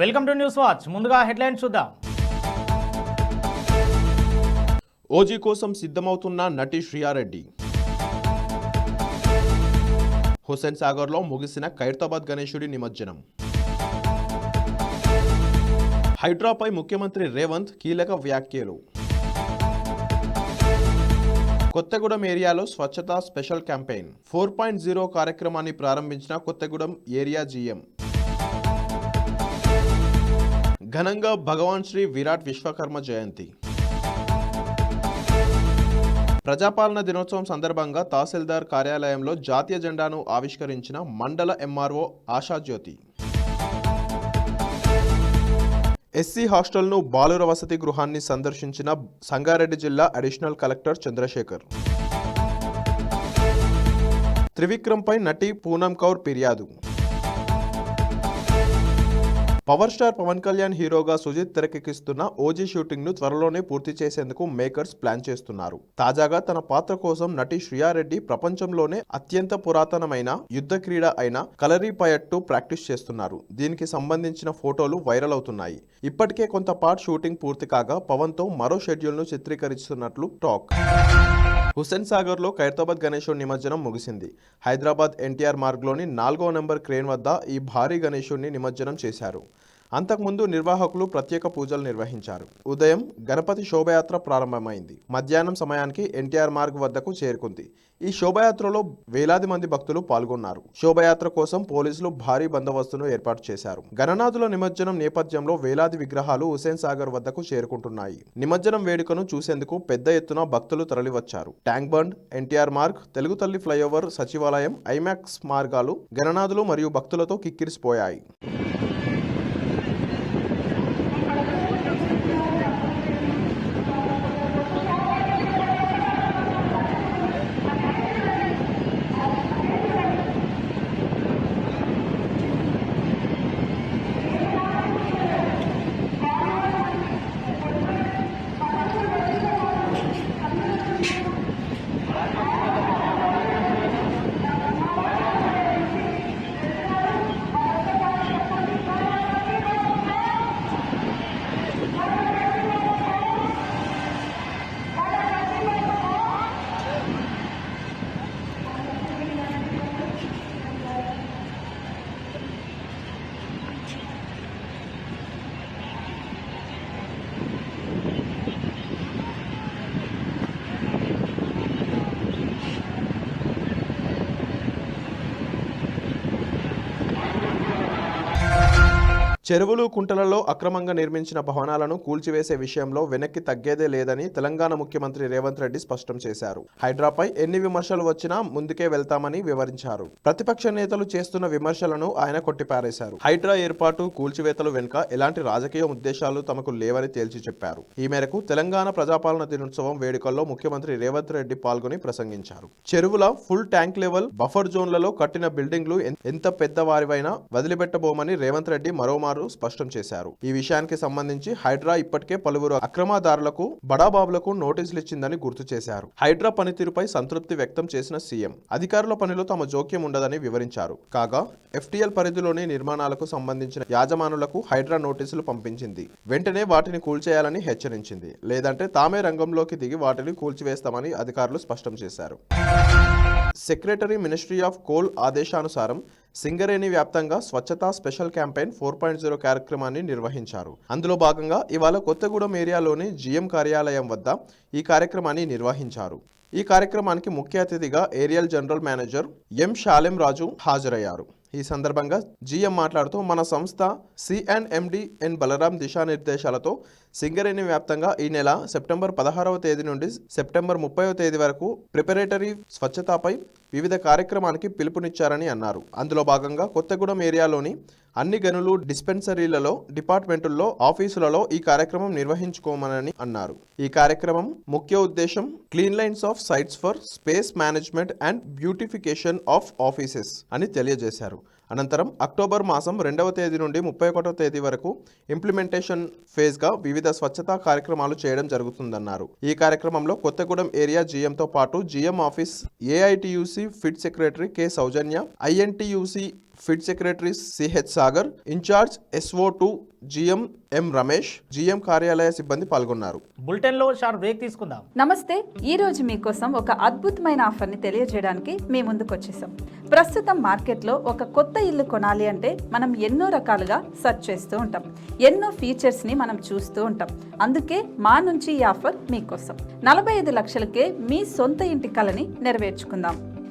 Welcome to news watch. ముందుగా headlines చూద్దాం. ఓజీ కోసం సిద్ధమవుతున్న నటి శ్రియారెడ్డి. హుస్సేన్ సాగర్లో ముగిసిన ఖైరతాబాద్ గణేశుడి నిమజ్జనం. హైడ్రాపై ముఖ్యమంత్రి రేవంత్ కీలక వ్యాఖ్యలు. కొత్తగూడెం ఏరియాలో స్వచ్ఛత special campaign. Four point zero కార్యక్రమాన్ని ప్రారంభించిన కొత్తగూడెం ఏరియా జీఎం. ఘనంగా భగవాన్ శ్రీ విరాట్ విశ్వకర్మ జయంతి. ప్రజాపాలన దినోత్సవం సందర్భంగా తహసీల్దార్ కార్యాలయంలో జాతీయ జెండాను ఆవిష్కరించిన మండల ఎంఆర్ఓ ఆశాజ్యోతి ఎస్సీ హాస్టల్ను బాలుర వసతి గృహాన్ని సందర్శించిన సంగారెడ్డి జిల్లా అడిషనల్ కలెక్టర్ చంద్రశేఖర్. త్రివిక్రమ్పై నటి పూనం కౌర్ ఫిర్యాదు. పవర్ స్టార్ పవన్ కళ్యాణ్ హీరోగా సుజిత్ తెరకెక్కిస్తున్న ఓజీ షూటింగ్ను త్వరలోనే పూర్తి చేసేందుకు మేకర్స్ ప్లాన్ చేస్తున్నారు. తాజాగా తన పాత్ర కోసం నటి శ్రియారెడ్డి ప్రపంచంలోనే అత్యంత పురాతనమైన యుద్ధ క్రీడ అయిన కలరీ పయట్టు ప్రాక్టీస్ చేస్తున్నారు. దీనికి సంబంధించిన ఫోటోలు వైరల్ అవుతున్నాయి. ఇప్పటికే కొంత పార్ట్ షూటింగ్ పూర్తి కాగా పవన్తో మరో షెడ్యూల్ను చిత్రీకరిస్తున్నట్లు టాక్. హుస్సేన్ సాగర్లో ఖైరతాబాద్ గణేశుడి నిమజ్జనం ముగిసింది. హైదరాబాద్ ఎన్టీఆర్ మార్గ్లోని నాలుగో నెంబర్ క్రేన్ వద్ద ఈ భారీ గణేశుడిని నిమజ్జనం చేశారు. అంతకుముందు నిర్వాహకులు ప్రత్యేక పూజలు నిర్వహించారు. ఉదయం గణపతి శోభయాత్ర ప్రారంభమైంది. మధ్యాహ్నం సమయానికి ఎన్టీఆర్ మార్గ్ వద్దకు చేరుకుంది. ఈ శోభయాత్రలో వేలాది మంది భక్తులు పాల్గొన్నారు. శోభయాత్ర కోసం పోలీసులు భారీ బందోబస్తును ఏర్పాటు చేశారు. గణనాథుల నిమజ్జనం నేపథ్యంలో వేలాది విగ్రహాలు హుసేన్ సాగర్ వద్దకు చేరుకుంటున్నాయి. నిమజ్జనం వేడుకను చూసేందుకు పెద్ద ఎత్తున భక్తులు తరలివచ్చారు. Tank bund NTR Marg Telugu Thalli flyover సచివాలయం ఐమాక్స్ మార్గాలు గణనాథులు మరియు భక్తులతో కిక్కిరిసిపోయాయి. చెరువులు కుంటలలో అక్రమంగా నిర్మించిన భవనాలను కూల్చివేసే విషయంలో వెనక్కి తగ్గేదే లేదని తెలంగాణ ముఖ్యమంత్రి రేవంత్ రెడ్డి స్పష్టం చేశారు. హైడ్రాపై ఎన్ని విమర్శలు వచ్చినా ముందుకే వెళ్తామని వివరించారు. ప్రతిపక్ష నేతలు చేస్తున్న విమర్శలను ఆయన కొట్టిపారేశారు. హైడ్రా ఏర్పాటు కూల్చివేతలు వెనుక ఎలాంటి రాజకీయ ఉద్దేశాలు తమకు లేవని తేల్చి చెప్పారు. ఈ మేరకు తెలంగాణ ప్రజాపాలన దినోత్సవం వేడుకల్లో ముఖ్యమంత్రి రేవంత్ రెడ్డి పాల్గొని ప్రసంగించారు. చెరువుల ఫుల్ ట్యాంక్ లెవెల్ బఫర్ జోన్లలో కట్టిన బిల్డింగ్లు ఎంత పెద్దవారివైనా వదిలిపెట్టబోమని రేవంత్ రెడ్డి మరోమారు స్పష్టం చేశారు. ఈ విషయానికి సంబంధించి హైడ్రా ఇప్పటికే పలువురు అక్రమదారులకు బడాబాబులకు నోటీసులు ఇచ్చిందని గుర్తు చేశారు. హైడ్రా పనితీరుపై సంతృప్తి వ్యక్తం చేసిన సీఎం అధికారుల పనిలో తమ జోక్యం ఉండదని వివరించారు. కాగా ఎఫ్టీఎల్ పరిధిలోని నిర్మాణాలకు సంబంధించిన యాజమానులకు హైడ్రా నోటీసులు పంపించింది. వెంటనే వాటిని కూల్చేయాలని హెచ్చరించింది. లేదంటే తామే రంగంలోకి దిగి వాటిని కూల్చివేస్తామని అధికారులు స్పష్టం చేశారు. సెక్రటరీ మినిస్ట్రీ ఆఫ్ కోల్ ఆదేశానుసారం సింగరేణి వ్యాప్తంగా స్వచ్ఛతా special campaign four point zero కార్యక్రమాన్ని నిర్వహించారు. అందులో భాగంగా ఇవాళ కొత్తగూడెం ఏరియాలోని జీఎం కార్యాలయం వద్ద ఈ కార్యక్రమాన్ని నిర్వహించారు. ఈ కార్యక్రమానికి ముఖ్య అతిథిగా area general manager M Shalem Raju హాజరయ్యారు. ఈ సందర్భంగా జీఎం మాట్లాడుతూ మన సంస్థ సిఎన్ఎండి ఎన్ బలరాం దిశానిర్దేశాలతో సింగరేణి వ్యాప్తంగా ఈ నెల సెప్టెంబర్ పదహారవ తేదీ నుండి సెప్టెంబర్ ముప్పైవ తేదీ వరకు ప్రిపరేటరీ స్వచ్ఛతపై వివిధ కార్యక్రమానికి పిలుపునిచ్చారని అన్నారు. అందులో భాగంగా కొత్తగూడెం ఏరియాలోని అన్ని గనులు డిస్పెన్సరీలలో డిపార్ట్మెంటుల్లో ఆఫీసులలో ఈ కార్యక్రమం నిర్వహించుకోమని అన్నారు. ఈ కార్యక్రమం ముఖ్య ఉద్దేశం clean lines of sites for space management and beautification of offices అని తెలియజేశారు. అనంతరం అక్టోబర్ మాసం రెండవ తేదీ నుండి ముప్పై ఒకటో తేదీ వరకు ఇంప్లిమెంటేషన్ ఫేజ్గా వివిధ స్వచ్ఛతా కార్యక్రమాలు చేయడం జరుగుతుందన్నారు. ఈ కార్యక్రమంలో కొత్తగూడెం ఏరియా జీఎంతో పాటు GM office AITUC pit secretary K Soujanya INTUC pit secretary CH Sagar incharge SO to GM M Ramesh GM కార్యాలయ సిబ్బంది పాల్గొన్నారు. బులెటిన్లో షార్ట్ బ్రేక్ తీసుకుందాం. నమస్తే ఈ రోజు మీకోసం ఒక అద్భుతమైన ఆఫర్ని తెలియజేయడానికి మీ ముందుకు వచ్చేసాం. ప్రస్తుతం మార్కెట్లో ఒక కొత్త ఇల్లు కొనాలి అంటే మనం ఎన్నో రకాలుగా సెర్చ్ చేస్తూ ఉంటాం. ఎన్నో ఫీచర్స్ని మనం చూస్తూ ఉంటాం. అందుకే మా నుంచి ఈ ఆఫర్ మీకోసం. నలభై ఐదు లక్షలకే మీ సొంత ఇంటి కలని నెరవేర్చుకుందాం.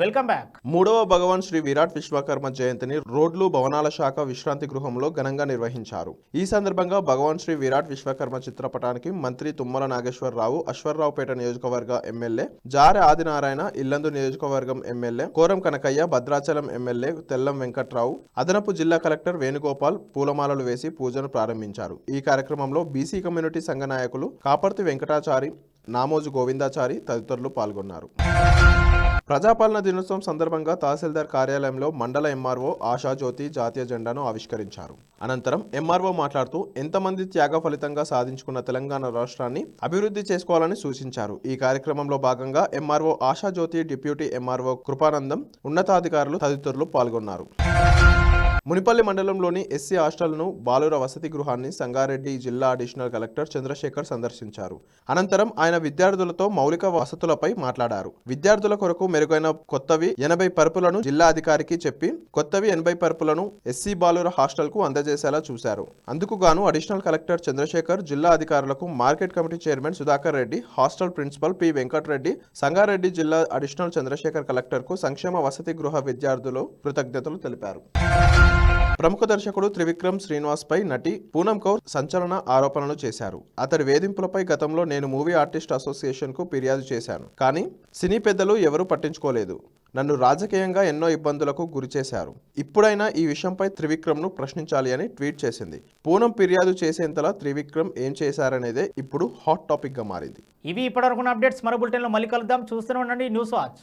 Welcome back. మూడవ భగవాన్ శ్రీ విరాట్ విశ్వకర్మ జయంతిని రోడ్లు భవనాల శాఖ విశ్రాంతి గృహంలో ఘనంగా నిర్వహించారు. ఈ సందర్భంగా భగవాన్ శ్రీ విరాట్ విశ్వకర్మ చిత్రపటానికి మంత్రి తుమ్మల నాగేశ్వరరావు అశ్వరరావుపేట నియోజకవర్గ ఎమ్మెల్యే జారె ఆదినారాయణ ఇల్లందు నియోజకవర్గం ఎమ్మెల్యే కోరం కనకయ్య భద్రాచలం ఎమ్మెల్యే తెల్లం వెంకట్రావు అదనపు జిల్లా కలెక్టర్ వేణుగోపాల్ పూలమాలలు వేసి పూజను ప్రారంభించారు. ఈ కార్యక్రమంలో బీసీ కమ్యూనిటీ సంఘ నాయకులు కాపర్తి వెంకటాచారి నామోజు గోవిందాచారి తదితరులు పాల్గొన్నారు. ప్రజాపాలన దినోత్సవం సందర్భంగా తహసీల్దార్ కార్యాలయంలో మండల ఎంఆర్ఓ ఆశాజ్యోతి జాతీయ జెండాను ఆవిష్కరించారు. అనంతరం ఎంఆర్ఓ మాట్లాడుతూ ఎంతమంది త్యాగ ఫలితంగా సాధించుకున్న తెలంగాణ రాష్ట్రాన్ని అభివృద్ధి చేసుకోవాలని సూచించారు. ఈ కార్యక్రమంలో భాగంగా ఎంఆర్ఓ ఆశాజ్యోతి డిప్యూటీ ఎంఆర్ఓ కృపానందం ఉన్నతాధికారులు తదితరులు పాల్గొన్నారు. మునిపల్లి మండలంలోని ఎస్సీ హాస్టల్ను బాలుర వసతి గృహాన్ని సంగారెడ్డి జిల్లా అడిషనల్ కలెక్టర్ చంద్రశేఖర్ సందర్శించారు. అనంతరం ఆయన విద్యార్థులతో మౌలిక వసతులపై మాట్లాడారు. విద్యార్థుల కొరకు మెరుగైన కొత్తవి ఎనభై పరుపులను జిల్లా అధికారికి చెప్పి కొత్తవి ఎనభై పరుపులను ఎస్సీ బాలుర హాస్టల్కు అందజేసేలా చూశారు. అందుకు గాను అడిషనల్ కలెక్టర్ చంద్రశేఖర్ జిల్లా అధికారులకు market committee chairman Sudhakar Reddy hostel principal P Venkatareddy Sangareddy జిల్లా అడిషనల్ చంద్రశేఖర్ కలెక్టర్కు సంక్షేమ వసతి గృహ విద్యార్థులు కృతజ్ఞతలు తెలిపారు. ప్రముఖ దర్శకుడు త్రివిక్రమ్ శ్రీనివాస్ పై నటి పూనం కౌర్ సంచలన ఆరోపణలు చేశారు. అతడి వేధింపులపై గతంలో నేను మూవీ ఆర్టిస్ట్ అసోసియేషన్కు ఫిర్యాదు చేశాను. కానీ సినీ పెద్దలు ఎవరూ పట్టించుకోలేదు. నన్ను రాజకీయంగా ఎన్నో ఇబ్బందులకు గురిచేశారు ఇప్పుడైనా ఈ విషయంపై త్రివిక్రమ్ను ప్రశ్నించాలి అని ట్వీట్ చేసింది. పూనం ఫిర్యాదు చేసేంతలా త్రివిక్రమ్ ఏం చేశారనేదే ఇప్పుడు హాట్ టాపిక్గా మారింది. ఇవి ఇప్పటివరకు అప్డేట్స్. మరో బులెటిన్లో మళ్ళీ కలుద్దాం. చూస్తూనే ఉండండి న్యూస్ వాచ్.